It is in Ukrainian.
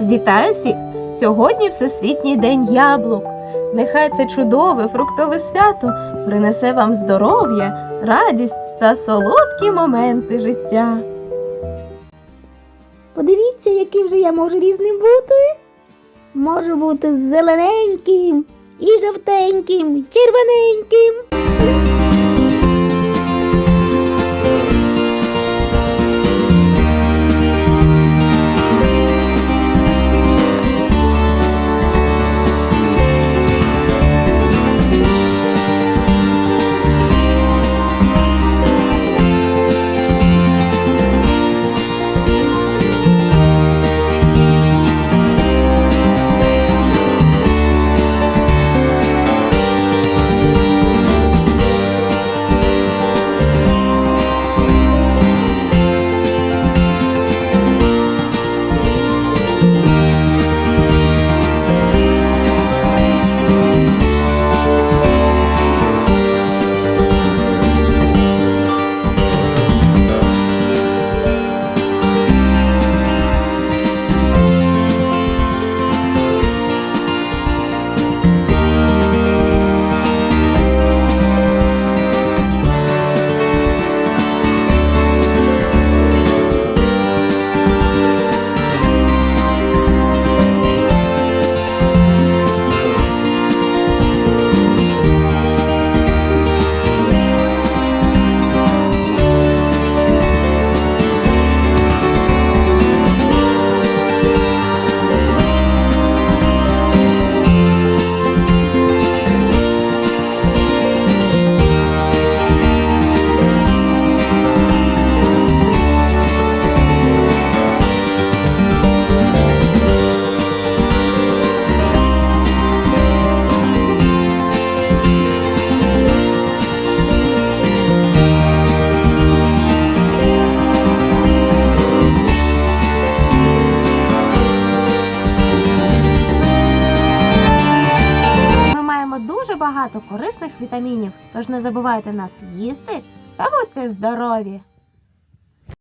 Вітаю всіх! Сьогодні Всесвітній день яблук. Нехай це чудове фруктове свято принесе вам здоров'я, радість та солодкі моменти життя. Подивіться, яким же я можу різним бути. Можу бути зелененьким, і жовтеньким, червоненьким. Багато корисних вітамінів, тож не забувайте нас їсти та будьте здорові!